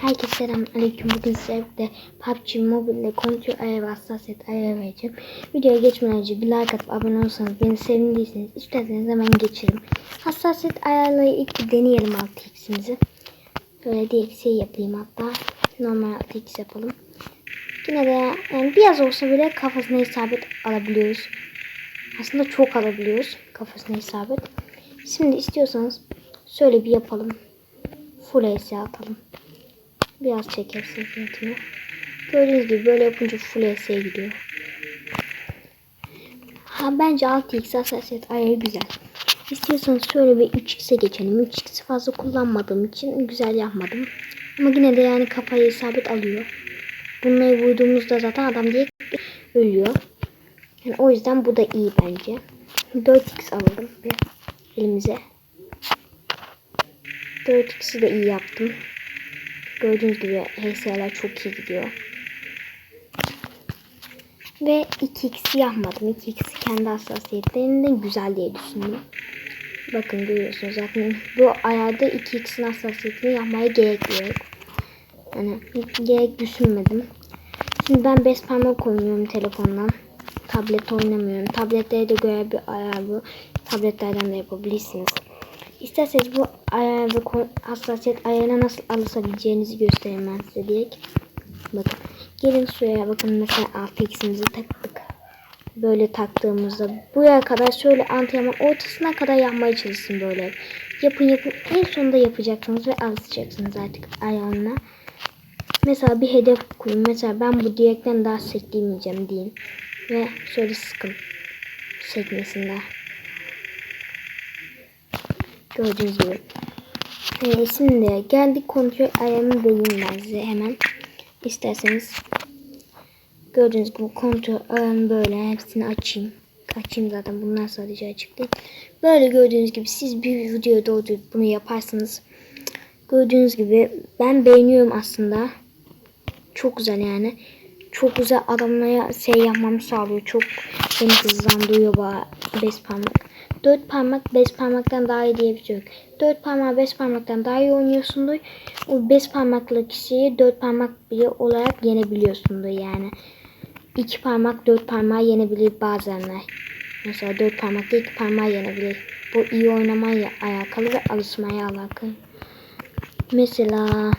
Herkese selamünaleyküm. Bugün size de PUBG Mobile'de kontrol ayarı hassasiyet ayarı vereceğim. Videoya geçmeden önce bir like atıp abone olursanız beni sevindiyseniz isterseniz hemen geçelim. Hassasiyet ayarları ilk bir deneyelim 6x'imizi. Böyle diye şey yapayım hatta. Normal 6x yapalım. Yine de yani biraz olsa bile kafasına isabet alabiliyoruz. Aslında çok alabiliyoruz kafasına isabet. Şimdi istiyorsanız şöyle bir yapalım. Full AC atalım. Biraz çekersek yetiyor. Gördüğünüz gibi böyle yapınca full AC'ye gidiyor. Ha bence 6x hassasiyet ayarı güzel. İstiyorsanız şöyle bir 3x'e geçelim. 3x'i fazla kullanmadığım için güzel yapmadım. Ama yine de yani kafayı isabet alıyor. Bunları vurduğumuzda zaten adam diye ölüyor. Yani o yüzden bu da iyi bence. 4x alalım bir elimize. 4x'i de iyi yaptım. Gördüğünüz gibi HS'ler çok iyi gidiyor. Ve 2x'i yapmadım. 2x'i kendi hassasiyetlerinden güzel diye düşündüm. Bakın görüyorsunuz zaten bu ayarda 2x'in hassasiyetini yapmaya gerek yok. Yani gerek düşünmedim. Şimdi ben 5 parmak oynuyorum telefondan. Tablet oynamıyorum. Tabletlere de göre bir ayar bu. Tabletlerden de yapabilirsiniz. İsterseniz bu ve hassasiyet ayarına nasıl alışabileceğinizi göstereyim ben size direkt. Bakın. Gelin şuraya bakın mesela 6x'imizi taktık. Böyle taktığımızda buraya kadar şöyle antrenman ortasına kadar yapmaya çalışsın böyle. Yapın yapın. En sonunda yapacaksınız ve alışacaksınız artık ayarına. Mesela bir hedef koyun. Mesela ben bu direkten daha seklemeyeceğim deyin. Ve şöyle sıkın. Sekmesinde. Gördüğünüz gibi. Şimdi geldik kontrol ayarını vereyim size hemen. İsterseniz gördüğünüz gibi kontrol ayarını böyle hepsini açayım. Açayım zaten bunlar sadece açık. Böyle gördüğünüz gibi siz bir videoya doldurup bunu yaparsanız gördüğünüz gibi ben beğeniyorum aslında. Çok güzel yani. Çok güzel adamlara şey yapmamı sağlıyor. Çok beni hızlandırıyor bu beş. Dört parmak beş parmaktan daha iyi diye bir şey yok. Dört parmağı beş parmaktan daha iyi oynuyorsundur. O beş parmaklı kişiyi dört parmak biri olarak yenebiliyorsundur yani. İki parmak dört parmağı yenebilir bazenler. Mesela dört parmakta iki parmağı yenebilir. Bu iyi oynamaya alakalı ve alışmaya alakalı. Mesela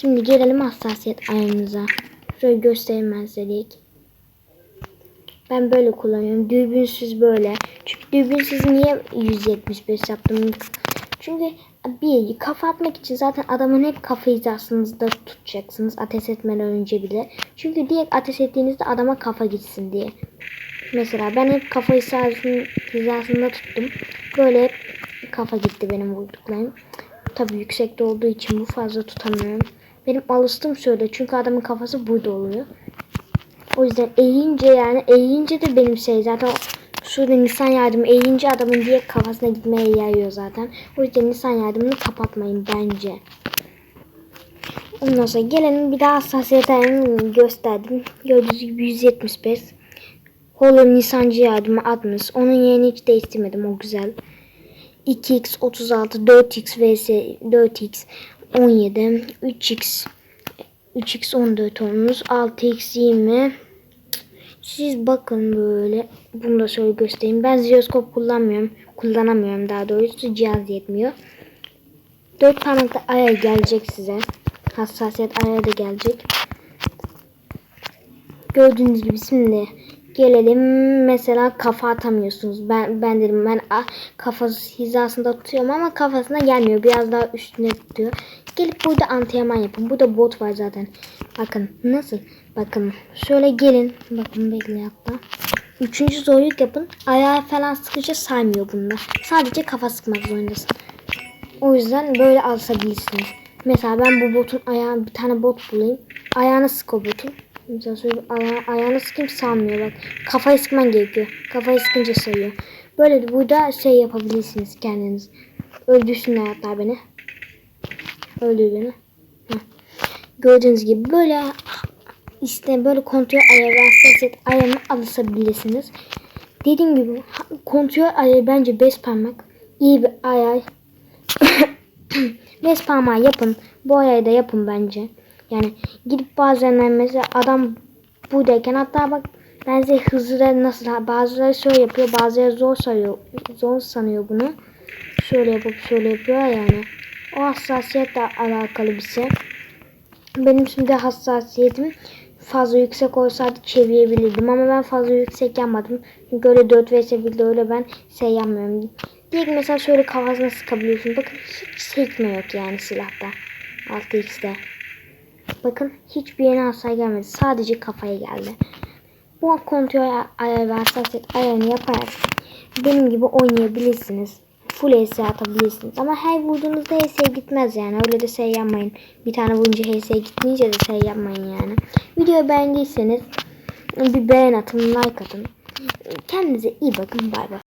Şimdi gelelim hassasiyet ayarımıza. Şöyle göstereyim ben size. Ben böyle kullanıyorum. Dürbünsüz böyle. Çünkü dürbünsüz niye 175 yaptım? Çünkü bir kafa atmak için zaten adamın hep kafa hizasınızda tutacaksınız. Ateş etmeden önce bile. Çünkü direkt ateş ettiğinizde adama kafa gitsin diye. Mesela ben hep kafa hizasında tuttum. Böyle hep kafa gitti benim vurduklarım. Tabii yüksekte olduğu için bu fazla tutamıyorum. Benim alıştım şöyle çünkü adamın kafası burada oluyor. O yüzden eğince yani eğince de benim şey zaten şurada Nisan yardımı eğince adamın diye kafasına gitmeye yayıyor zaten. O yüzden Nisan yardımını kapatmayın bence. Ondan sonra gelelim bir daha hassasiyet ayarını gösterdim. Gördüğünüz gibi 175. Holo Nisancı yardımı 60. Onun yerini hiç değiştirmedim o güzel. 2x 36 4x vs 4x 17 3x 3x 14 olmuş 6x 20 siz bakın böyle. Bunu da şöyle göstereyim. Ben jiroskop kullanmıyorum. Kullanamıyorum daha doğrusu. Cihaz yetmiyor. 4 parmakta ayar gelecek size. Hassasiyet ayarı da gelecek. Gördüğünüz gibi şimdi gelelim mesela kafa atamıyorsunuz. Ben ben dedim ben ah, kafası hizasında tutuyorum ama kafasına gelmiyor. Biraz daha üstüne tutuyor. Gelip burada antrenman yapın. Burada bot var zaten. Bakın nasıl? Bakın şöyle gelin. Bakın bekle hatta. Üçüncü zorluk yapın. Ayağı falan sıkıca saymıyor bunlar. Sadece kafa sıkmak zorundasın. O yüzden böyle alsabilirsiniz. Mesela ben bu botun ayağına bir tane bot bulayım. Ayağına sık o botun. Mesela şöyle aya ayağını sıkayım salmıyor bak. Kafayı sıkman gerekiyor. Kafayı sıkınca sayıyor. Böyle burada şey yapabilirsiniz kendiniz. Öldürsünler hatta beni. Öldür beni. Gördüğünüz gibi böyle işte böyle kontrol ayarı hassasiyet ayarına alışabilirsiniz. Dediğim gibi kontrol ayarı bence 5 parmak. iyi bir ayar. Respawn'a yapın. Bu ayayı da yapın bence. Yani gidip bazen mesela adam buradayken hatta bak ben size hızlı nasıl bazıları şöyle yapıyor bazıları zor sanıyor zor sanıyor bunu. Şöyle yapıp şöyle yapıyor yani. O hassasiyetle alakalı bir şey. Benim şimdi hassasiyetim fazla yüksek olsaydı çevirebilirdim ama ben fazla yüksek yapmadım. Çünkü öyle 4 vs 1'de öyle ben şey yapmıyorum. Direkt mesela şöyle kafasına sıkabiliyorsun. Bakın hiç sekme yok yani silahta. 6x'de. Bakın hiçbir yeni hasar gelmedi. Sadece kafaya geldi. Bu kontrol ayarı ve hassasiyet ayarını yaparak benim gibi oynayabilirsiniz. Full HS atabilirsiniz. Ama her vurduğunuzda HS gitmez yani. Öyle de şey yapmayın. Bir tane vurunca HS gitmeyince de şey yapmayın yani. Videoyu beğendiyseniz bir beğen atın, like atın. Kendinize iyi bakın. Bay bay.